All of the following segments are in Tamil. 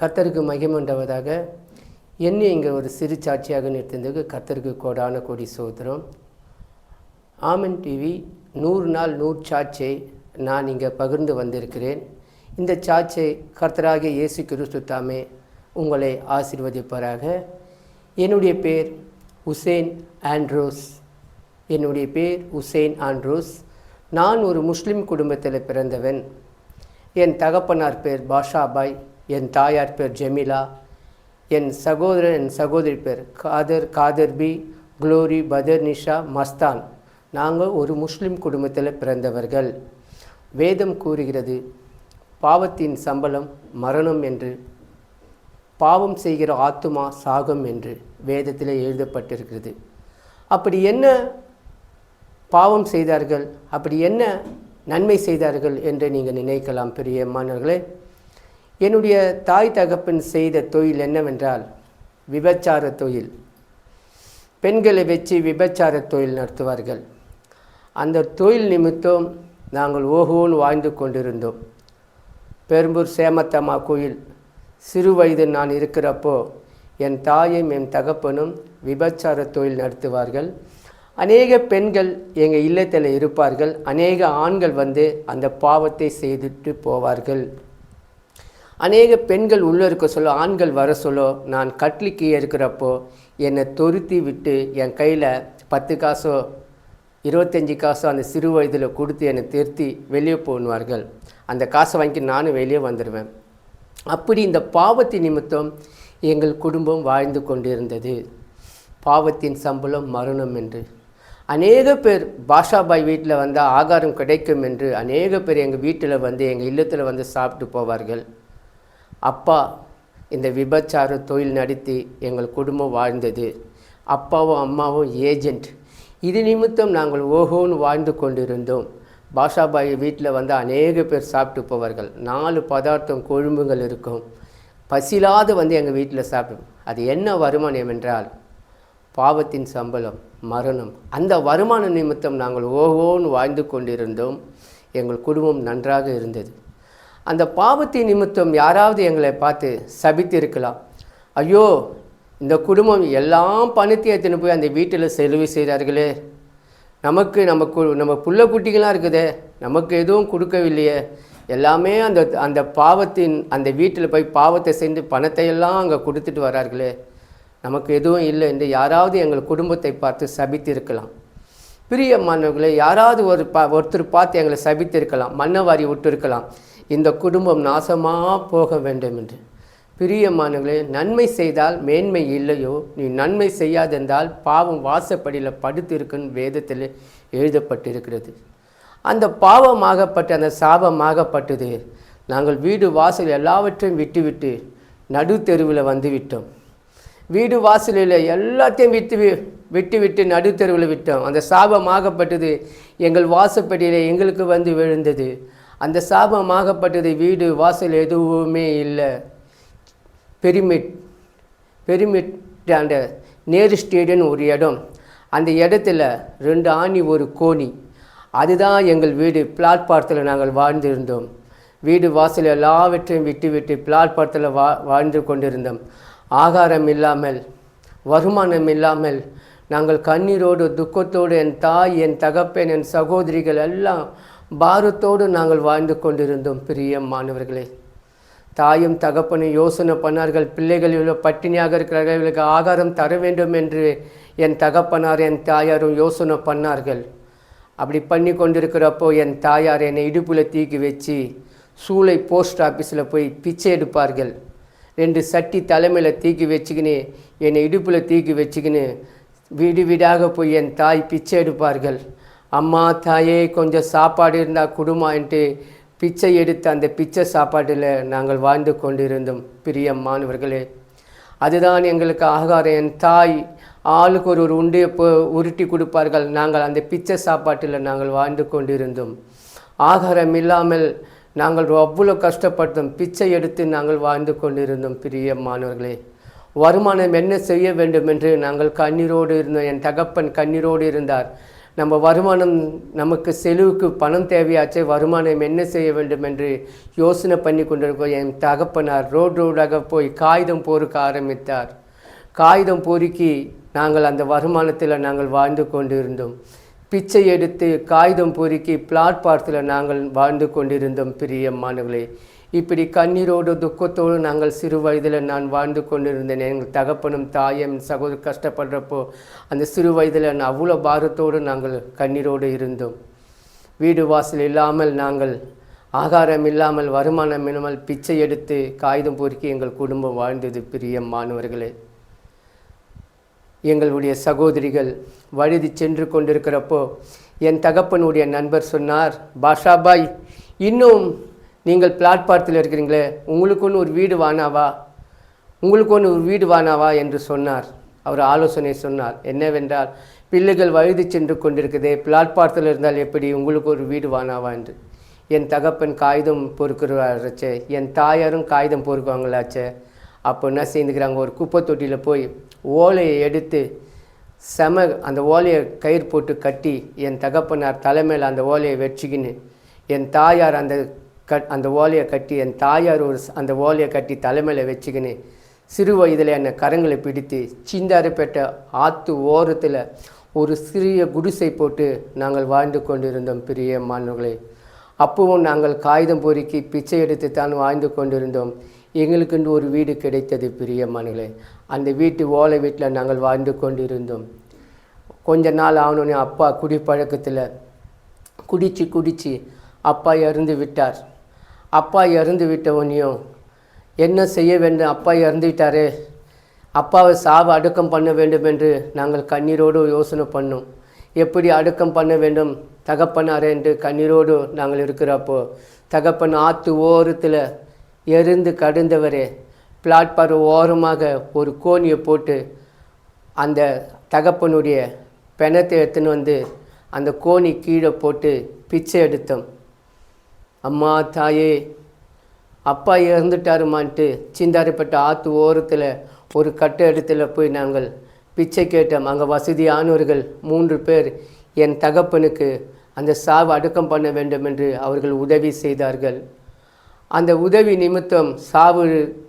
கர்த்தருக்கு மகிமண்டவதாக என்னை இங்கே ஒரு சிறு சாட்சியாக நிறுத்தினதுக்கு கர்த்தருக்கு கோடான கோடி சோத்திரம். ஆமன் டிவி நூறு நாள் நூறு சாட்சியை நான் இங்கே பகிர்ந்து வந்திருக்கிறேன். இந்த சாட்சியை கர்த்தராகிய இயேசு கிறிஸ்து தாமே உங்களை ஆசிர்வதிப்பாராக. என்னுடைய பேர் உசேன் ஆண்ட்ரோஸ். என்னுடைய பேர் உசேன் ஆண்ட்ரோஸ். நான் ஒரு முஸ்லிம் குடும்பத்தில் பிறந்தவன். என் தகப்பனார் பேர் பாஷாபாய் என் தாயார் பேர் ஜெமிலா என் சகோதரன் என் சகோதரி பேர் காதர் காதர்பி குளோரி பதர் நிஷா மஸ்தான். நாங்கள் ஒரு முஸ்லிம் குடும்பத்தில் பிறந்தவர்கள். வேதம் கூறுகிறது பாவத்தின் சம்பளம் மரணம் என்று பாவம் செய்கிற ஆத்துமா சாகம் என்று வேதத்தில் எழுதப்பட்டிருக்கிறது. அப்படி என்ன பாவம் செய்தார்கள் அப்படி என்ன நன்மை செய்தார்கள் என்று நீங்கள் நினைக்கலாம் பிரியமானவர்களே என்னுடைய தாய் தகப்பன் செய்த தொழில் என்னவென்றால் விபச்சார தொழில். பெண்களை வச்சு விபச்சார தொழில் நடத்துவார்கள். அந்த தொழில் நிமித்தம் நாங்கள் ஓஹோன்னு வாழ்ந்து கொண்டிருந்தோம். பெரும்பூர் சேமத்தம்மா கோயில் சிறு வயது நான் இருக்கிறப்போ என் தாயும் என் தகப்பனும் விபச்சார தொழில் நடத்துவார்கள். அநேக பெண்கள் எங்கள் இல்லத்தில் இருப்பார்கள். அநேக ஆண்கள் வந்து அந்த பாவத்தை செய்துட்டு போவார்கள். அநேக பெண்கள் உள்ளே இருக்க சொல்ல ஆண்கள் வர சொல்ல நான் கட்லிக்கு இருக்கிறப்போ என்னை தொருத்தி விட்டு என் கையில் பத்து காசோ இருபத்தஞ்சி காசோ அந்த சிறு வயதில் கொடுத்து என்னை திருத்தி வெளியே போடுவார்கள் அந்த காசை வாங்கி நானும் வெளியே வந்துடுவேன் அப்படி இந்த பாவத்தின் நிமித்தம் எங்கள் குடும்பம் வாழ்ந்து கொண்டிருந்தது. பாவத்தின் சம்பளம் மரணம் என்று. அநேக பேர் பாஷாபாய் வீட்டில் வந்தால் ஆகாரம் கிடைக்கும் என்று அநேக பேர் எங்கள் வீட்டில் வந்து எங்கள் இல்லத்தில் வந்து சாப்பிட்டு போவார்கள். அப்பா இந்த விபச்சார தொழில் நடத்தி எங்கள் குடும்பம் வாழ்ந்தது. அப்பாவும் அம்மாவும் ஏஜெண்ட் இது நிமித்தம் நாங்கள் ஓஹோன்னு வாழ்ந்து கொண்டிருந்தோம். பாஷாபாய் வீட்டில் வந்து அநேக பேர் சாப்பிட்டு போவார்கள். நாலு பதார்த்தம் கொழும்புகள் இருக்கும். பசிலாது வந்து எங்கள் வீட்டில் சாப்பிடும். அது என்ன வருமானம் என்றால் பாவத்தின் சம்பளம். மரணம். அந்த வருமான நிமித்தம் நாங்கள் ஓஹோன்னு வாழ்ந்து கொண்டிருந்தோம். எங்கள் குடும்பம் நன்றாக இருந்தது. அந்த பாவத்தின் நிமித்தம் யாராவது எங்களை பார்த்து சபித்திருக்கலாம். ஐயோ இந்த குடும்பம் எல்லாம் பணத்தை எடுத்துன்னு போய் அந்த வீட்டில் செலவு செய்கிறார்களே நமக்கு நம்ம கு நம்ம புள்ள குட்டிகளாக இருக்குதே. நமக்கு எதுவும் கொடுக்கவில்லையே. எல்லாமே அந்த அந்த பாவத்தின் அந்த வீட்டில் போய் பாவத்தை செஞ்சு பணத்தை எல்லாம் அங்கே கொடுத்துட்டு வரார்களே. நமக்கு எதுவும் இல்லை என்று யாராவது எங்கள் குடும்பத்தை பார்த்து சபித்திருக்கலாம். பிரியமானவர்களே யாராவது ஒரு பா ஒருத்தர் பார்த்து எங்களை சபித்திருக்கலாம் மன்னவாரி விட்டிருக்கலாம். இந்த குடும்பம் நாசமாக போக வேண்டும் என்று. பிரியமானவர்களே நன்மை செய்தால் மேன்மை இல்லையோ? நீ நன்மை செய்யாதென்றால் பாவம் வாசப்படியில் படுத்திருக்குன்னு வேதத்தில் எழுதப்பட்டிருக்கிறது. அந்த பாவமாகப்பட்ட அந்த சாபமாகப்பட்டது. நாங்கள் வீடு வாசல் எல்லாவற்றையும் விட்டுவிட்டு நடு தெருவில் வந்து விட்டோம் வீடு வாசலில் எல்லாத்தையும் விட்டு வி- விட்டு விட்டு நடுத்தருவில் விட்டோம். அந்த சாபமாகப்பட்டது எங்கள் வாசப்படியில் எங்களுக்கு வந்து விழுந்தது. அந்த சாபமாகப்பட்டது வீடு வாசல் எதுவுமே இல்லை. பெரிமிட் பெருமிட் அந்த நேரு ஸ்டேடியன் ஒரு இடம். அந்த இடத்துல ரெண்டு ஆணி ஒரு கோணி. அதுதான் எங்கள் வீடு. பிளாட்பாரத்தில் நாங்கள் வாழ்ந்திருந்தோம். வீடு வாசல் எல்லாவற்றையும் விட்டு விட்டு பிளாட்பாரத்தில் வா வாழ்ந்து கொண்டிருந்தோம். ஆகாரம் இல்லாமல் வருமானம் இல்லாமல் நாங்கள் கண்ணீரோடு துக்கத்தோடு என் தாய் என் தகப்பன் என் சகோதரிகள் எல்லாம் பாரத்தோடு நாங்கள் வாழ்ந்து கொண்டிருந்தோம் பிரியமானவர்களே தாயும் தகப்பனும் யோசனை பண்ணார்கள் பிள்ளைகள் இவ்வளோ பட்டினியாக இருக்கிறார்கள் இவர்களுக்கு ஆகாரம் தர வேண்டும் என்று என் தகப்பனார் என் தாயாரும் யோசனை பண்ணார்கள். அப்படி பண்ணி கொண்டிருக்கிறப்போ என் தாயார் என்னை இடுப்பில் தீக்கி வச்சு சூளை போஸ்ட் ஆஃபீஸில் போய் பிச்சை எடுப்பார்கள். ரெண்டு சட்டி தலைமையில் தூக்கி வச்சுக்கின்னு என்னை இடுப்பில் தூக்கி வச்சுக்கின்னு வீடு வீடாக போய் என் தாய் பிச்சை எடுப்பார்கள். அம்மா தாயே கொஞ்சம் சாப்பாடு இருந்தால் குடும்பம்ன்ட்டு பிச்சை எடுத்து அந்த பிச்சை சாப்பாட்டில் நாங்கள் வாழ்ந்து கொண்டிருந்தோம் பிரிய மாணவர்களே. அதுதான் எங்களுக்கு ஆகாரம். என் தாய் ஆளுக்கு ஒரு ஒரு உண்டியை போ உருட்டி கொடுப்பார்கள். நாங்கள் அந்த பிச்சை சாப்பாட்டில் நாங்கள் வாழ்ந்து கொண்டிருந்தோம். ஆகாரம் இல்லாமல் நாங்கள் அவ்வளோ கஷ்டப்பட்டோம் பிச்சை எடுத்து நாங்கள் வாழ்ந்து கொண்டிருந்தோம் பிரியமானவர்களே. வருமானம் என்ன செய்ய வேண்டும் என்று நாங்கள் கண்ணீரோடு இருந்தோம். என் தகப்பன் கண்ணீரோடு இருந்தார். நம்ம வருமானம் நமக்கு செலவுக்கு பணம் தேவையாச்சே வருமானம் என்ன செய்ய வேண்டும் என்று யோசனை பண்ணி கொண்டிருக்கோம். என் தகப்பனார் ரோடு ரோடாக போய் காகிதம் பொறுக்க ஆரம்பித்தார். காகிதம் பொறுக்கி நாங்கள் அந்த வருமானத்தில் நாங்கள் வாழ்ந்து கொண்டிருந்தோம். பிச்சை எடுத்து காகிதம் பொறுக்கி பிளாட்பாரத்தில் நாங்கள் வாழ்ந்து கொண்டிருந்தோம் பிரியம்மானவர்களே இப்படி கண்ணீரோடு துக்கத்தோடு நாங்கள் சிறு வயதில் நான் வாழ்ந்து கொண்டிருந்தேன். எங்கள் தகப்பனும் தாயும் சகோதரர் கஷ்டப்படுறப்போ அந்த சிறு வயதில் அவ்வளோ பாரத்தோடு நாங்கள் கண்ணீரோடு இருந்தோம். வீடு வாசல் இல்லாமல் நாங்கள் ஆகாரம் இல்லாமல் வருமானம் இல்லாமல் பிச்சை எடுத்து காகிதம் பொறுக்கி எங்கள் குடும்பம் வாழ்ந்தது பிரியம்மானவர்களே எங்களுடைய சகோதரிகள் வழுதி சென்று கொண்டிருக்கிறப்போ என் தகப்பனுடைய நண்பர் சொன்னார் பாஷாபாய் இன்னும் நீங்கள் பிளாட்பாரத்தில் இருக்கிறீங்களே உங்களுக்கு ஒன்று ஒரு வீடு வானாவா? உங்களுக்கு ஒன்று ஒரு வீடு வானாவா? என்று சொன்னார். அவர் ஆலோசனை சொன்னார். என்னவென்றால் பிள்ளைகள் வழுதி சென்று கொண்டிருக்குதே பிளாட்பாரத்தில் இருந்தால் எப்படி உங்களுக்கு ஒரு வீடு வானாவா? என்று. என் தகப்பன் காகிதம் பொறுக்கிறாச்சே என் தாயாரும் காகிதம் பொறுக்குவாங்களாச்சே. அப்போ என்ன செய்துக்கிறாங்க ஒரு குப்பை தொட்டியில் போய் ஓலையை எடுத்து செம அந்த ஓலையை கயிறு போட்டு கட்டி என் தகப்பனார் தலைமையில் அந்த ஓலையை வச்சுக்கின்னு என் தாயார் அந்த கட் அந்த ஓலையை கட்டி என் தாயார் ஒரு அந்த ஓலையை கட்டி தலைமையில் வச்சுக்கின்னு சிறு வயதில் என்னை கரங்களை பிடித்து சிந்தாரப்பேட்டை ஆற்று ஓரத்தில் ஒரு சிறிய குடிசை போட்டு நாங்கள் வாழ்ந்து கொண்டிருந்தோம் பிரிய மாணவர்களே. அப்பவும் நாங்கள் காகிதம் பொறுக்கி பிச்சை எடுத்து தான் வாழ்ந்து கொண்டிருந்தோம். எங்களுக்கென்று ஒரு வீடு கிடைத்தது பிரியமானங்களே அந்த வீட்டு ஓலை வீட்டில் நாங்கள் வாழ்ந்து கொண்டிருந்தோம். கொஞ்ச நாள் ஆகணுன்னு அப்பா குடிப்பழக்கத்தில் குடித்து குடிச்சு அப்பா இறந்து விட்டார். அப்பா இறந்து விட்டவனையும் என்ன செய்ய வேண்டும் அப்பா இறந்து விட்டாரே? அப்பாவை சாவு அடுக்கம் பண்ண வேண்டும் என்று நாங்கள் கண்ணீரோடு யோசனை பண்ணோம். எப்படி அடக்கம் பண்ண வேண்டும்? தகப்பனாரே என்று கண்ணீரோடு நாங்கள் இருக்கிறப்போ தகப்பன் ஆற்று ஓரத்தில் எரிந்து கடுந்தவரே. பிளாட்பார் ஓரமாக ஒரு கோணியை போட்டு அந்த தகப்பனுடைய பிணத்தை எடுத்துன்னு வந்து அந்த கோணி கீழே போட்டு பிச்சை எடுத்தோம். அம்மா தாயே அப்பா இறந்துட்டாருமான்ட்டு சிந்தாரிப்பட்ட ஆற்று ஓரத்தில் ஒரு கட்ட இடத்துல போய் நாங்கள் பிச்சை கேட்டோம். அங்கே வசதியானவர்கள் மூன்று பேர் என் தகப்பனுக்கு அந்த சாவு அடக்கம் பண்ண வேண்டும் என்று அவர்கள் உதவி செய்தார்கள். அந்த உதவி நிமித்தம் சாவு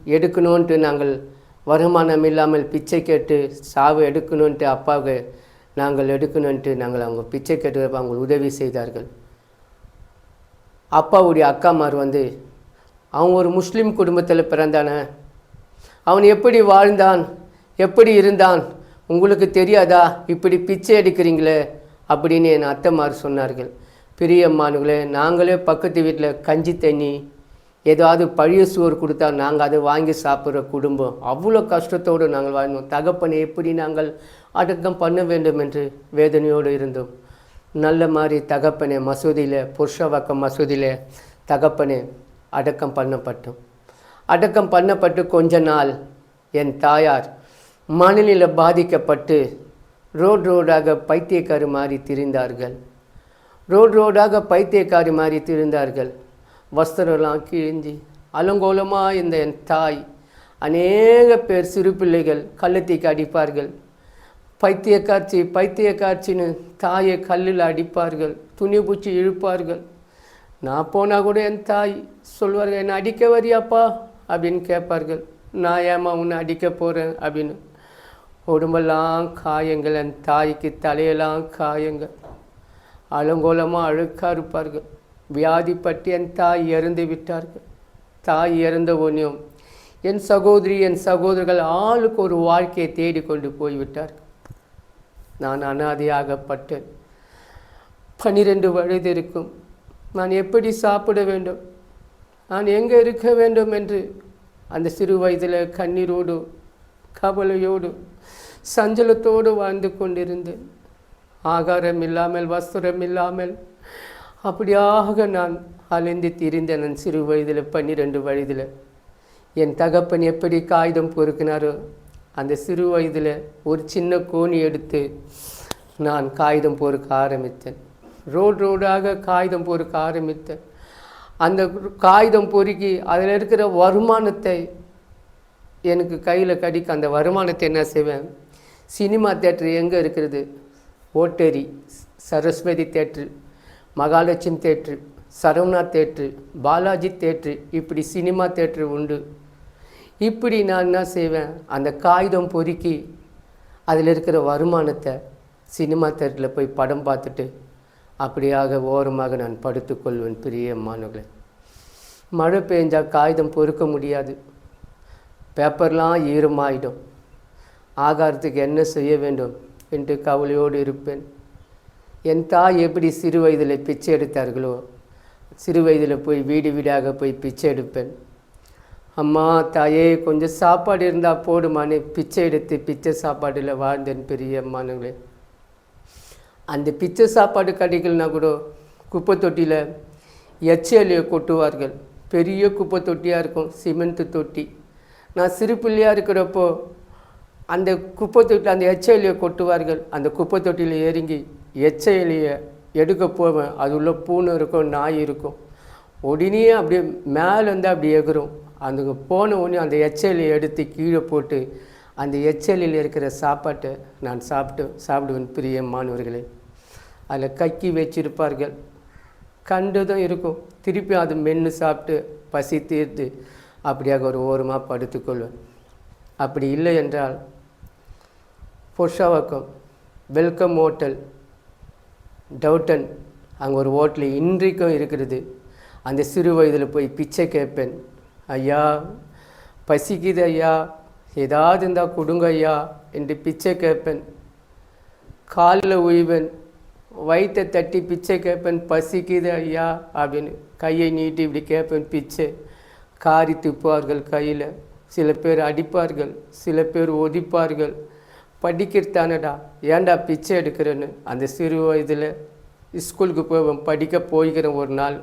எடுக்கணுன்ட்டு நாங்கள் வருமானம் இல்லாமல் பிச்சை கேட்டு சாவு எடுக்கணுன்ட்டு அப்பாவுக்கு நாங்கள் எடுக்கணுன்ட்டு நாங்கள் அவங்க பிச்சை கேட்டு அவங்க உதவி செய்தார்கள். அப்பாவுடைய அக்காமார் வந்து அவன் ஒரு முஸ்லீம் குடும்பத்தில் பிறந்தானே? அவன் எப்படி வாழ்ந்தான்? எப்படி இருந்தான்? உங்களுக்கு தெரியாதா? இப்படி பிச்சை எடுக்கிறீங்களே? அப்படின்னு என் அத்தைமார் சொன்னார்கள். பெரியம்மானுங்களே நாங்களே பக்கத்து வீட்டில் கஞ்சி தண்ணி ஏதாவது பழைய சோறு கொடுத்தா நாங்கள் அதை வாங்கி சாப்பிட்ற குடும்பம். அவ்வளோ கஷ்டத்தோடு நாங்கள் வாழ்ந்தோம். தகப்பனை எப்படி நாங்கள் அடக்கம் பண்ண வேண்டும் என்று வேதனையோடு இருந்தோம். நல்ல மாதிரி தகப்பனே மசூதியில் புருஷவாக்கம் மசூதியில் தகப்பனே அடக்கம் பண்ணப்பட்டோம். அடக்கம் பண்ணப்பட்டு கொஞ்ச நாள் என் தாயார் மனநில பாதிக்கப்பட்டு ரோடு ரோடாக பைத்தியக்காரி மாறி திரிந்தார்கள். ரோடு ரோடாக பைத்தியக்காரி மாறி திரிந்தார்கள். வஸ்திரம்லாம் கிழிஞ்சி அலங்கோலமாக இந்த என் தாய் அநேக பேர் சிறு பிள்ளைகள் கள்ளத்தீக்கு அடிப்பார்கள். பைத்திய காட்சி பைத்திய காட்சின்னு தாயை கல்லில் அடிப்பார்கள் துணி பூச்சி இழுப்பார்கள். நான் போனால் கூட என் தாய் சொல்வார்கள் என்னை அடிக்க வரியாப்பா? அப்படின்னு கேட்பார்கள். நான் ஏமா உன்னை அடிக்க போகிறேன் அப்படின்னு. உடம்பெல்லாம் காயங்கள் என் தாய்க்கு தலையெல்லாம் காயங்கள். அலங்கோலமாக அழுக்காக இருப்பார்கள். வியாதிப்பட்டு என் தாய் இறந்து விட்டார்கள். தாய் இறந்த ஒன்றும் என் சகோதரி என் சகோதரர்கள் ஆளுக்கு ஒரு வாழ்க்கையை தேடிக்கொண்டு போய்விட்டார்கள். நான் அனாதையாகப்பட்டேன். பன்னிரெண்டு வயது இருக்கும். நான் எப்படி சாப்பிட வேண்டும்? நான் எங்கே இருக்க வேண்டும் என்று அந்த சிறு வயதில் கண்ணீரோடு கவலையோடு சஞ்சலத்தோடு வாழ்ந்து கொண்டிருந்தேன். ஆகாரம் இல்லாமல் வஸ்திரம் இல்லாமல் அப்படியாக நான் அலைந்து திரிந்தேன் நான் சிறு வயதில் பன்னிரெண்டு வயதில். என் தகப்பன் எப்படி காகிதம் பொறுக்கினாரோ அந்த சிறு வயதில் ஒரு சின்ன கோணி எடுத்து நான் காகிதம் பொறுக்க ஆரம்பித்தேன். ரோடு ரோடாக காகிதம் பொறுக்க ஆரம்பித்தேன். அந்த காகிதம் பொறுக்கி அதில் இருக்கிற வருமானத்தை எனக்கு கையில் கடிக்க அந்த வருமானத்தை என்ன செய்வேன்? சினிமா தேட்டர் எங்கே இருக்கிறது? Otteri Saraswathi theatre Mahalakshmi theatre Saravana theatre Balaji theatre இப்படி சினிமா தேட்ரு உண்டு. இப்படி நான் என்ன செய்வேன்? அந்த காகிதம் பொறுக்கி அதில் இருக்கிற வருமானத்தை சினிமா தேட்டரில் போய் படம் பார்த்துட்டு அப்படியாக ஓரமாக நான் படுத்துக்கொள்வேன் பிரியமானவர்களே மழை பெஞ்சால் காகிதம் பொறுக்க முடியாது. பேப்பர்லாம் ஈரமாயிடும். ஆகாரத்துக்கு என்ன செய்ய வேண்டும்? என்று கவலையோடு இருப்பேன். என் தாய் எப்படி சிறு வயதில் பிச்சை எடுத்தார்களோ சிறு வயதில் போய் வீடு வீடாக போய் பிச்சை எடுப்பேன். அம்மா தாயே கொஞ்சம் சாப்பாடு இருந்தால் போடுமான்னு பிச்சை எடுத்து பிச்சை சாப்பாடில் வாழ்ந்தேன் பெரிய அம்மானுங்களே. அந்த பிச்சை சாப்பாடு கிடைக்கலனா கூட குப்பை தொட்டியில் எச்சலியை கொட்டுவார்கள். பெரிய குப்பை தொட்டியாக இருக்கும் சிமெண்ட் தொட்டி. நான் சிறு பிள்ளையாக இருக்கிறப்போ அந்த குப்பை தொட்டி அந்த எச்சலியை கொட்டுவார்கள். அந்த குப்பை தொட்டியில் இறங்கி எச்சையிலேயே எடுக்க போவேன். அது உள்ள பூனை இருக்கும் நாய் இருக்கும். உடனே அப்படியே மேலேருந்து அப்படி எகிரும் அந்த போன உடனே அந்த எச்சலியை எடுத்து கீழே போட்டு அந்த எச்சலில் இருக்கிற சாப்பாட்டை நான் சாப்பிட்டு சாப்பிடுவேன் பிரிய மாணவர்களே அதில் கக்கி வச்சிருப்பார்கள். கண்டதும் இருக்கும். திருப்பி அது மென்று சாப்பிட்டு பசி தீர்த்து அப்படியாக ஒரு ஓரமாக படுத்துக்கொள்வேன் அப்படி இல்லை என்றால் பொஷாவக்கம் வெல்கம் ஹோட்டல் டவுட்டன். அங்கே ஒரு ஓட்டில் இன்றைக்கும் இருக்கிறது அந்த சிறு வயதில் போய் பிச்சை கேட்பேன். ஐயா பசிக்குது ஐயா. ஏதாவது இருந்தால் கொடுங்க ஐயா என்று பிச்சை கேட்பேன். காலில் உய்வேன். வயிற்றை தட்டி பிச்சை கேட்பேன். பசிக்குது ஐயா அப்படின்னு கையை நீட்டி இப்படி கேட்பேன் பிச்சை. காரி துப்புவார்கள் கையில். சில பேர் அடிப்பார்கள். சில பேர் ஒதிப்பார்கள். படிக்கிறதானடா? ஏன்டா பிச்சை எடுக்கிறேன்னு? அந்த சிறு வயதில் ஸ்கூலுக்கு போவேன். படிக்க போய்க்கிறேன் ஒரு நாள்.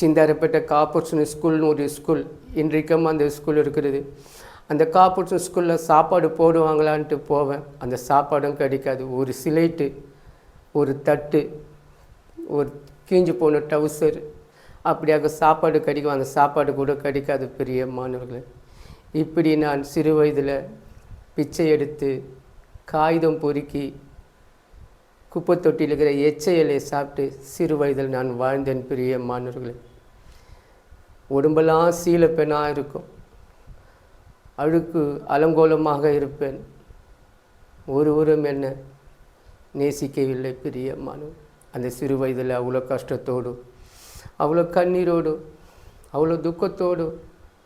சிந்தாரப்பட்ட காப்பர்சன் ஸ்கூல்னு ஒரு ஸ்கூல். இன்றைக்கும் அந்த ஸ்கூல் இருக்கிறது. அந்த காப்பர்சன் ஸ்கூலில் சாப்பாடு போடுவாங்களான்ட்டு போவேன். அந்த சாப்பாடும் கிடைக்காது. ஒரு சிலைட்டு ஒரு தட்டு ஒரு கீஞ்சு போன டவுசர். அப்படியாக சாப்பாடு கிடைக்கும். அந்த சாப்பாடு கூட கிடைக்காது பெரிய மாணவர்கள் இப்படி நான் சிறு வயதில் பிச்சை எடுத்து காகிதம் பொறுக்கி குப்பை தொட்டியில் இருக்கிற எச்சையலை சாப்பிட்டு சிறு வயதில் நான் வாழ்ந்தேன் பெரிய மாணவர்களே. உடம்பெல்லாம் சீலப்பெண்ணாக இருக்கும். அழுக்கு அலங்கோலமாக இருப்பேன். ஒருவரும் என்ன நேசிக்கவில்லை பெரிய மாணவர் அந்த சிறு வயதில் அவ்வளோ கஷ்டத்தோடு அவ்வளோ கண்ணீரோடு அவ்வளோ துக்கத்தோடு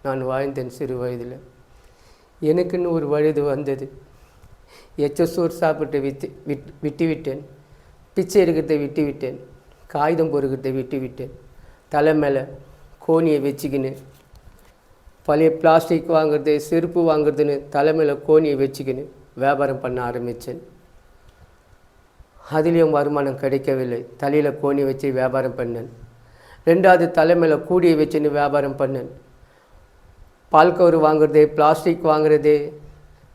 நான் வாழ்ந்தேன் சிறு வயதில். எனக்குன்னு ஒரு வயது வந்தது. எச்சசோர் சாப்பிட்டு விட்டு விட் விட்டு விட்டேன் பிச்சை எடுக்கிறதை விட்டு விட்டேன் காகிதம் பொறுக்கிறதை விட்டு விட்டேன் தலை மேலே கோணியை வச்சுக்கின்னு பழைய பிளாஸ்டிக் வாங்குறது செருப்பு வாங்குறதுன்னு தலை மேலே கோணியை வச்சுக்கின்னு வியாபாரம் பண்ண ஆரம்பித்தேன் அதுலேயும் வருமானம் கிடைக்கவில்லை. தலையில் கோணி வச்சு வியாபாரம் பண்ணேன். ரெண்டாவது தலைமையில் கூடியை வச்சுன்னு வியாபாரம் பண்ணேன். பால் கவர் வாங்குறது பிளாஸ்டிக் வாங்குறது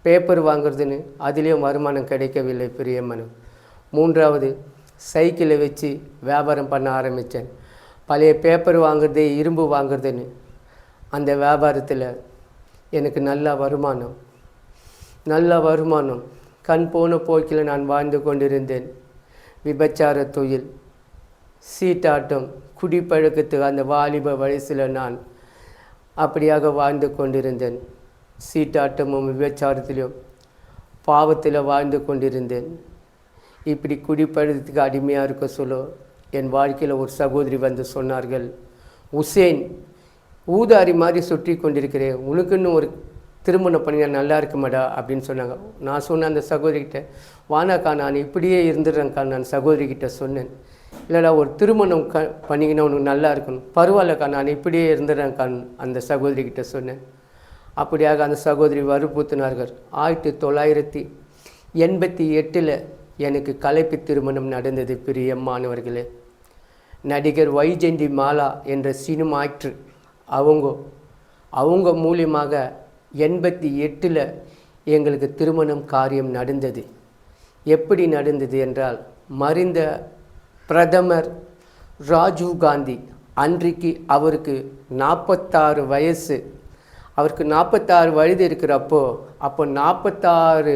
பேப்பர் வாங்குறதுன்னு அதுலேயும் வருமானம் கிடைக்கவில்லை பிரியம்மனும் மூன்றாவது சைக்கிளை வச்சு வியாபாரம் பண்ண ஆரம்பித்தேன். பழைய பேப்பர் வாங்குறது இரும்பு வாங்குறதுன்னு. அந்த வியாபாரத்தில் எனக்கு நல்ல வருமானம். நல்ல வருமானம். கண் போன போக்கில் நான் வாழ்ந்து கொண்டிருந்தேன். விபச்சார தொழில் சீட்டாட்டம் குடிப்பழக்கத்துக்கு அந்த வாலிப வயசில் நான் அப்படியாக வாழ்ந்து கொண்டிருந்தேன். சீட்டாட்டமும் விபச்சாரத்திலும் பாவத்தில் வாழ்ந்து கொண்டிருந்தேன். இப்படி குடிப்பழக்கத்துக்கு அடிமையாக இருக்க சொல்ல என் வாழ்க்கையில் ஒரு சகோதரி வந்து சொன்னார்கள். உசேன் ஊதாரி மாதிரி சுற்றி கொண்டிருக்கிறேன். உனக்குன்னு ஒரு திருமணம் பண்ணினா நல்லா இருக்குமாடா அப்படின்னு சொன்னாங்க. நான் சொன்னேன் அந்த சகோதரிக்கிட்ட வானாக்கா நான் இப்படியே இருந்துடுறேன்க்கா நான் சகோதரிக்கிட்ட சொன்னேன். இல்லைடா ஒரு திருமணம் க பண்ணிங்கன்னா உனக்கு நல்லா இருக்கணும். பரவாயில்லக்கா நான் இப்படியே இருந்துடுறேன்க்கா அந்த சகோதரிக்கிட்ட சொன்னேன். அப்படியாக அந்த சகோதரி வற்புறுத்தினார்கள். ஆயிரத்தி தொள்ளாயிரத்தி எண்பத்தி எட்டில் எனக்கு கலைப்பு திருமணம் நடந்தது பிரியம்மானவர்களே நடிகர் வைஜெயந்தி மாலா என்ற சினிமா ஆக்டர் அவங்க அவங்க மூலியமாக எண்பத்தி எட்டில் எங்களுக்கு திருமணம் காரியம் நடந்தது. எப்படி நடந்தது என்றால் மறைந்த பிரதமர் ராஜீவ் காந்தி அன்றைக்கு அவருக்கு நாற்பத்தாறு வயசு அவருக்கு நாற்பத்தாறு வயது இருக்கிறப்போ அப்போ நாற்பத்தாறு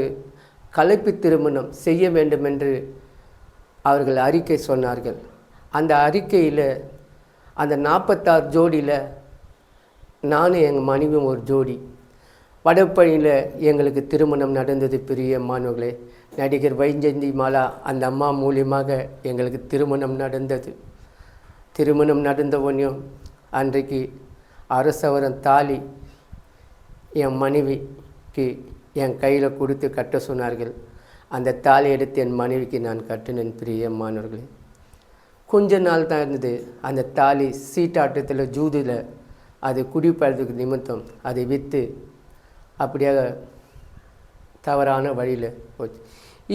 கலைப்பு திருமணம் செய்ய வேண்டும் என்று அவர்கள் அறிக்கை சொன்னார்கள். அந்த அறிக்கையில் அந்த நாற்பத்தாறு ஜோடியில் நானும் எங்கள் மனைவியும் ஒரு ஜோடி. வடப்பழியில் எங்களுக்கு திருமணம் நடந்தது பெரிய மாணவர்களே நடிகர் வைஜந்தி மாலா அந்த அம்மா மூலியமாக எங்களுக்கு திருமணம் நடந்தது. திருமணம் நடந்த ஒன்றும் அன்றைக்கு அரசவரன் தாலி என் மனைவிக்கு என் கையில் கொடுத்து கட்ட சொன்னார்கள். அந்த தாலி எடுத்து என் மனைவிக்கு நான் கட்டினேன் பிரியமானவர்களே கொஞ்ச நாள் தான் இருந்தது. அந்த தாலி சீட்டாட்டத்தில் ஜூதில் அது குடிப்பழத்துக்கு நிமித்தம் அதை விற்று அப்படியாக தவறான வழியில் போச்சு.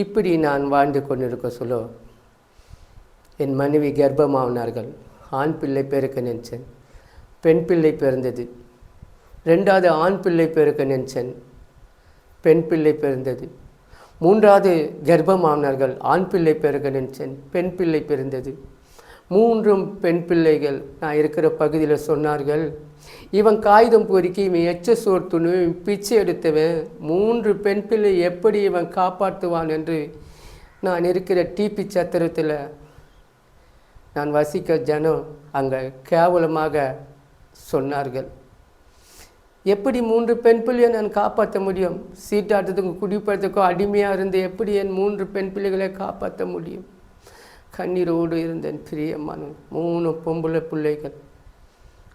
இப்படி நான் வாழ்ந்து கொண்டிருக்க சொல்ல என் மனைவி கர்ப்பமாவினார்கள் ஆண் பிள்ளை பிறக்க நினச்சேன். பெண் பிள்ளை பிறந்தது. ரெண்டாவது ஆண் பிள்ளை பிறக்க நினச்சேன். பெண் பிள்ளை பிறந்தது. மூன்றாவது கர்ப்பமானார்கள் ஆண் பிள்ளை பிறக்க நினச்சேன். பெண் பிள்ளை பிறந்தது. மூன்றும் பெண் பிள்ளைகள். நான் இருக்கிற பகுதியில் சொன்னார்கள் இவன் காகிதம் பொறுக்கி இவன் எச்ச சோர் இவன் பிச்சை எடுத்தவன். மூன்று பெண் பிள்ளை எப்படி இவன் காப்பாற்றுவான்? என்று நான் இருக்கிற டிபி சத்திரத்தில் நான் வசிக்க ஜனம் அங்கே கேவலமாக சொன்னார்கள். எப்படி மூன்று பெண் பிள்ளையை நான் காப்பாற்ற முடியும்? சீட்டாட்டத்துக்கும் குடிப்படத்துக்கும் அடிமையாக இருந்து எப்படி என் மூன்று பெண் பிள்ளைகளை காப்பாற்ற முடியும்? கண்ணீரோடு இருந்தேன் பிரியமான மூணு பொம்பளை பிள்ளைகள்.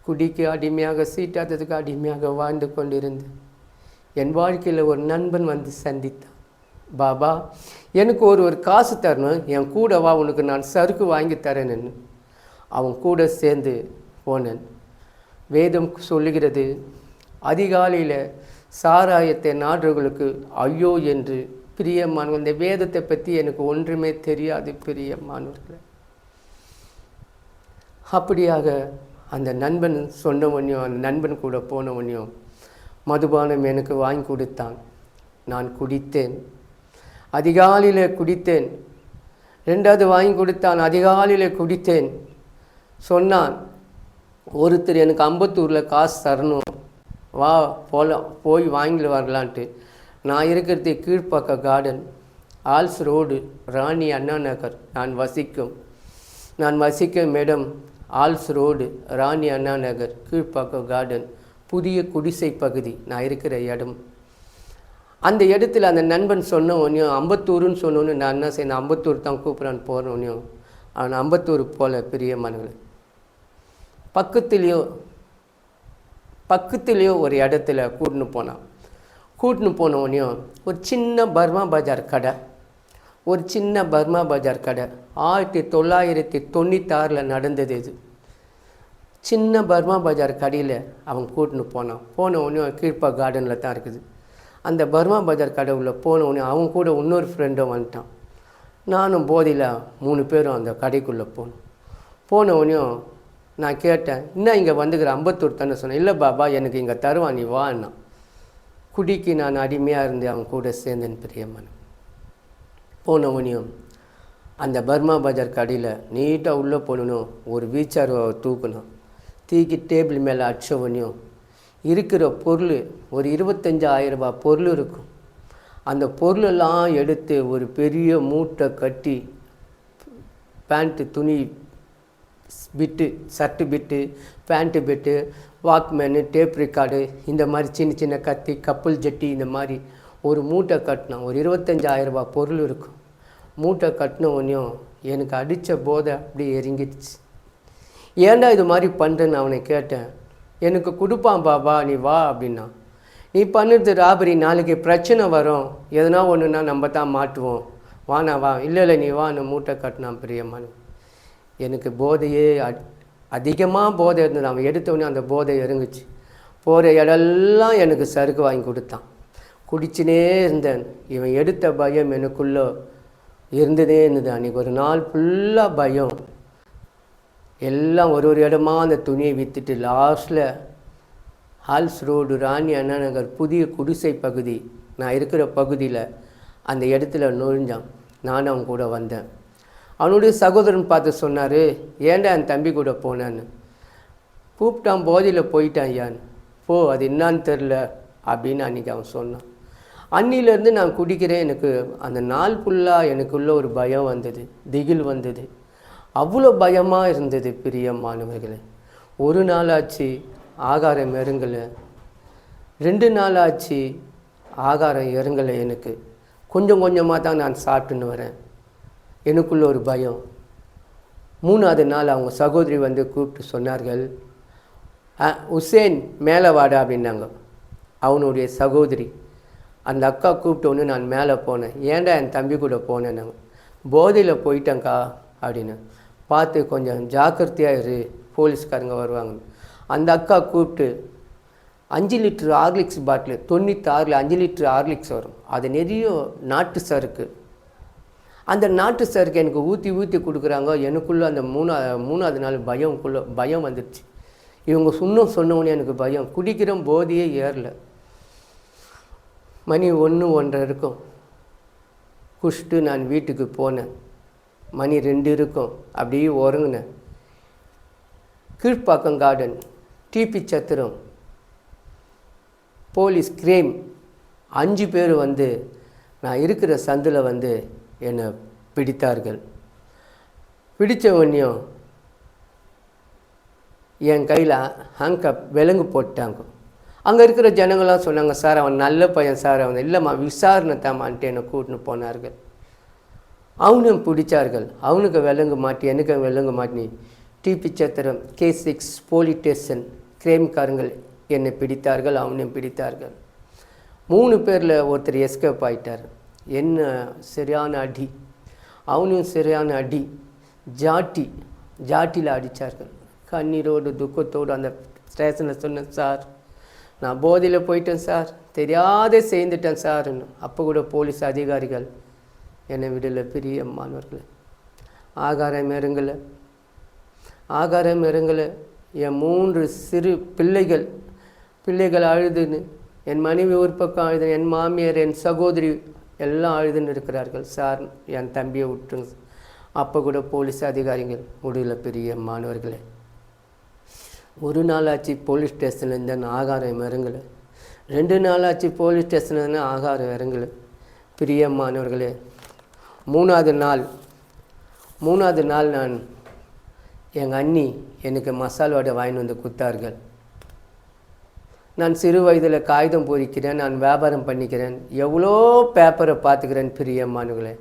குடிக்கு அடிமையாக சீட்டாட்டத்துக்கு அடிமையாக வாழ்ந்து கொண்டிருந்தேன். என் வாழ்க்கையில் ஒரு நண்பன் வந்து சந்தித்தான். பாபா எனக்கு ஒரு ஒரு காசு தரணும். என் கூட வா உனக்கு நான் சறுக்கு வாங்கி தரேன்னு. அவன் கூட சேர்ந்து போனேன். வேதம் சொல்லுகிறது அதிகாலையில் சாராயத்தை நாடுகளுக்கு ஐயோ என்று பிரியமானவர்கள் இந்த வேதத்தை பற்றி எனக்கு ஒன்றுமே தெரியாது பிரியமானவர்களே அப்படியாக அந்த நண்பன் சொன்னவனையும் அந்த நண்பன் கூட போனவனையும் மதுபானம் எனக்கு வாங்கி கொடுத்தான். நான் குடித்தேன். அதிகாலையில் குடித்தேன். ரெண்டாவது வாங்கி கொடுத்தான். அதிகாலையில் குடித்தேன். சொன்னான் ஒருத்தர் எனக்கு அம்பத்தூரில் காசு தரணும். வா போகலாம் போய் வாங்கிட்டு வரலான்ட்டு நான் இருக்கிறது Kilpauk Garden Halls Road Rani Anna Nagar. நான் வசிக்கும். நான் வசிக்கும் இடம் Halls Road Rani Anna Nagar Kilpauk Garden புதிய குடிசை பகுதி. நான் இருக்கிற இடம். அந்த இடத்துல அந்த நண்பன் சொன்ன ஒன்றையும் அம்பத்தூருன்னு சொன்னோன்னு நான் என்ன செய்யணும்? அம்பத்தூர் தான் கூப்பிட்றான்னு போகிறோன்னையும் அவன் அம்பத்தூர் போல பெரிய மனங்கள் பக்கத்துலேயோ பக்கத்துலேயோ ஒரு இடத்துல கூட்டின்னு போனான் கூட்டின்னு போன உடனேயும் ஒரு சின்ன பர்மா பஜார் கடை. ஒரு சின்ன பர்மா பஜார் கடை. ஆயிரத்தி தொள்ளாயிரத்தி தொண்ணூத்தாறில் நடந்தது இது. சின்ன பர்மா பஜார் கடையில் அவன் கூட்டின்னு போனான். போன உடனே கீழ்ப்பா கார்டனில் தான் இருக்குது. அந்த பர்மா பஜார் கடை உள்ள போன உடனே அவன் கூட இன்னொரு ஃப்ரெண்டும் வந்துட்டான். நானும் போதையில் மூணு பேரும் அந்த கடைக்குள்ளே போனோம். போன உடனே நான் கேட்டேன் இன்னும் இங்கே வந்துக்கிற? அம்பத்தூர் தானே சொன்னேன். இல்லை பாபா எனக்கு இங்கே தருவான் நீ வான்னா குடிக்கு நான் அடிமையாக இருந்து அவன் கூட சேர்ந்தேன் பிரியம்மன். போன உனியும் அந்த பர்மா பஜார் கடையில் நீட்டாக உள்ளே போனணும் ஒரு வீச்சார் தூக்கணும் தூக்கி டேபிள் மேலே அடிச்ச இருக்கிற பொருள் ஒரு இருபத்தஞ்சாயிரம் ரூபா பொருள் இருக்கும். அந்த பொருளெல்லாம் எடுத்து ஒரு பெரிய மூட்டை கட்டி பேண்ட்டு துணி bit shirt bit pant bit walkman tape record இந்த மாதிரி சின்ன சின்ன கத்தி கப்பல் ஜட்டி இந்த மாதிரி. ஒரு மூட்டை கட்டினோம் ஒரு இருபத்தஞ்சாயிரரூபா பொருள் இருக்கும். மூட்டை கட்டின உடனேயும் எனக்கு அடித்த போதை அப்படியே இறங்கிடுச்சு ஏன்டா இது மாதிரி பண்ணுறேன்னு அவனை கேட்டேன். எனக்கு கொடுப்பான் பாபா நீ வா அப்படின்னா. நீ பண்ணுறது ராபரி நாளைக்கு பிரச்சனை வரும். எதனா ஒன்றுனா நம்ம தான் மாட்டுவோம். வானா வா. இல்லை இல்லை நீ வா நான் மூட்டை கட்டினான் பிரியம்மான் எனக்கு போதையே அ- அதிகமாக போதை இருந்தது அவன் எடுத்தவொடனே அந்த போதை இறங்குச்சு. போகிற இடெல்லாம் எனக்கு சறுக்கு வாங்கி கொடுத்தான். குடிச்சினே இருந்தேன். இவன் எடுத்த பயம் எனக்குள்ளே இருந்ததே இருந்தது. அன்றைக்கி ஒரு நாள் ஃபுல்லாக பயம். எல்லாம் ஒரு ஒரு இடமா அந்த துணியை விற்றுட்டு லாஸ்ட்டில் ஹால்ஸ் ரோடு ராணி அண்ணா நகர் புதிய குடிசை பகுதி. நான் இருக்கிற பகுதியில் அந்த இடத்துல நுழைஞ்சான். நானும் அவன் கூட வந்தேன். அவனுடைய சகோதரன் பார்த்து சொன்னார் ஏன்டா என் தம்பி கூட போனேன்னு? கூப்பிட்டான் போதையில் போயிட்டான் ஐயான்னு போ அது என்னான்னு தெரில அப்படின்னு அன்றைக்கி அவன் சொன்னான். அன்னிலேருந்து நான் குடிக்கிறேன் எனக்கு அந்த நாள் ஃபுல்லாக எனக்குள்ளே ஒரு பயம் வந்தது திகில் வந்தது. அவ்வளோ பயமாக இருந்தது பிரியமானவர்களே. ஒரு நாள் ஆச்சு ஆகாரம் இறங்கலை. ரெண்டு நாள் ஆச்சு ஆகாரம் இறங்கலை எனக்கு. கொஞ்சம் கொஞ்சமாக தான் நான் சாப்பிட்டுன்னு வரேன். எனக்குள்ள ஒரு பயம். மூணாவது நாள் அவங்க சகோதரி வந்து கூப்பிட்டு சொன்னார்கள் உசேன் மேலே வாடா அப்படின்னாங்க. அவனுடைய சகோதரி. அந்த அக்கா கூப்பிட்டோன்னு நான் மேலே போனேன். ஏன்டா என் தம்பி கூட போனேன் நாங்கள் போதையில் போயிட்டேங்க்கா அப்படின்னு. பார்த்து கொஞ்சம் ஜாக்கிரதையாக இரு போலீஸ்காரங்க வருவாங்க. அந்த அக்கா கூப்பிட்டு அஞ்சு லிட்டரு ஹார்லிக்ஸ் பாட்டில் தொண்ணூத்தாறில் அஞ்சு லிட்ரு ஹார்லிக்ஸ் வரும். அது நிறைய நாட்டு சருக்கு. அந்த நாட்டு சருக்கு எனக்கு ஊற்றி ஊற்றி கொடுக்குறாங்க. எனக்குள்ளே அந்த மூணா மூணாவது நாள் பயம்க்குள்ளே பயம் வந்துடுச்சு இவங்க சொன்ன சொன்னவொடனே எனக்கு பயம். குடிக்கிற போதியே ஏறல. மணி ஒன்று ஒன்றரை இருக்கும். குஷ்டு நான் வீட்டுக்கு போனேன். மணி ரெண்டு இருக்கும். அப்படியே உறங்கினேன். Kilpauk Garden TP Chathiram police crime அஞ்சு பேர் வந்து நான் இருக்கிற சந்தில் வந்து என்னை பிடித்தார்கள். பிடித்த உடனேயும் என் கையில் ஹேங்கப் விலங்கு போட்டாங்க. அங்கே இருக்கிற ஜனங்களாம் சொன்னாங்க சார் அவன் நல்ல பையன் சார் அவன் இல்லைம்மா விசாரணை தாமான்ட்டு என்னை கூட்டின்னு போனார்கள். அவனும் பிடிச்சார்கள். அவனுக்கு விலங்கு மாட்டி எனக்கு விலங்கு மாட்டி. TP Chathiram K six police station கிரேம்காரங்கள் என்னை பிடித்தார்கள் அவனையும் பிடித்தார்கள். மூணு பேரில் ஒருத்தர் எஸ்கேப் ஆகிட்டார் என்ன சரியான அடி? அவனும் சரியான அடி. ஜாட்டி ஜாட்டியில் அடித்தார்கள் கண்ணீரோடு துக்கத்தோடு அந்த ஸ்டேஷனில் சொன்னேன் சார் நான் போதையில் போயிட்டேன் சார். தெரியாத சேர்ந்துட்டேன் சார்ன்னு அப்போ கூட போலீஸ் அதிகாரிகள் என்னை விடலை பெரிய மாணவர்கள். ஆகாரம் இறங்கலை. ஆகாரம் இறங்கலை. என் மூன்று சிறு பிள்ளைகள் பிள்ளைகள் அழுதுன்னு. என் மனைவி ஒரு பக்கம் அழுது என் மாமியார் என் சகோதரி எல்லாம் அழுதுன்னு இருக்கிறார்கள். சார் என் தம்பியை விட்டுருங்க. அப்போ கூட போலீஸ் அதிகாரிகள் முடியல பெரிய மாணவர்களே. ஒரு நாள் ஆச்சு போலீஸ் ஸ்டேஷனில் இருந்தேன் ஆகாரம் இறங்கலை. ரெண்டு நாள் ஆச்சு போலீஸ் ஸ்டேஷன்லேருந்து ஆகாரம் இறங்கலை. பிரியமானவர்களே மூணாவது நாள் மூணாவது நாள் நான் எங்கள் அண்ணி எனக்கு மசால் வடை வாங்கிட்டு வந்து கொடுத்தார்கள். நான் சிறு வயதில் காகிதம் பொறிக்கிறேன் நான் வியாபாரம் பண்ணிக்கிறேன் எவ்வளோ பேப்பரை பார்த்துக்கிறேன் பிரியம்மானுங்களே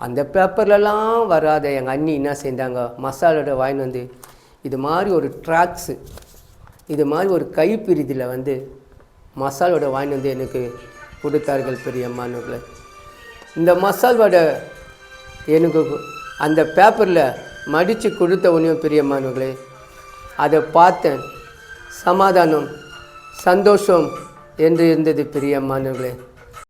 அந்த பேப்பர்லலாம் வராத எங்கள் அண்ணி என்ன செஞ்சாங்க மசாலோட வாங்கிட்டு வந்து இது மாதிரி ஒரு ட்ராக்ஸு இது மாதிரி ஒரு கைப்பிரிதியில் வந்து மசாலோட வாங்கிட்டு வந்து எனக்கு கொடுத்தார்கள் பெரியம்மானுங்களே இந்த மசாலோட எனக்கு அந்த பேப்பரில் மடித்து கொடுத்த உடனே பெரியம்மானுங்களே அதை பார்த்தேன். சமாதானம். சந்தோஷம் என்று இருந்தது பிரியம்மானவர்களே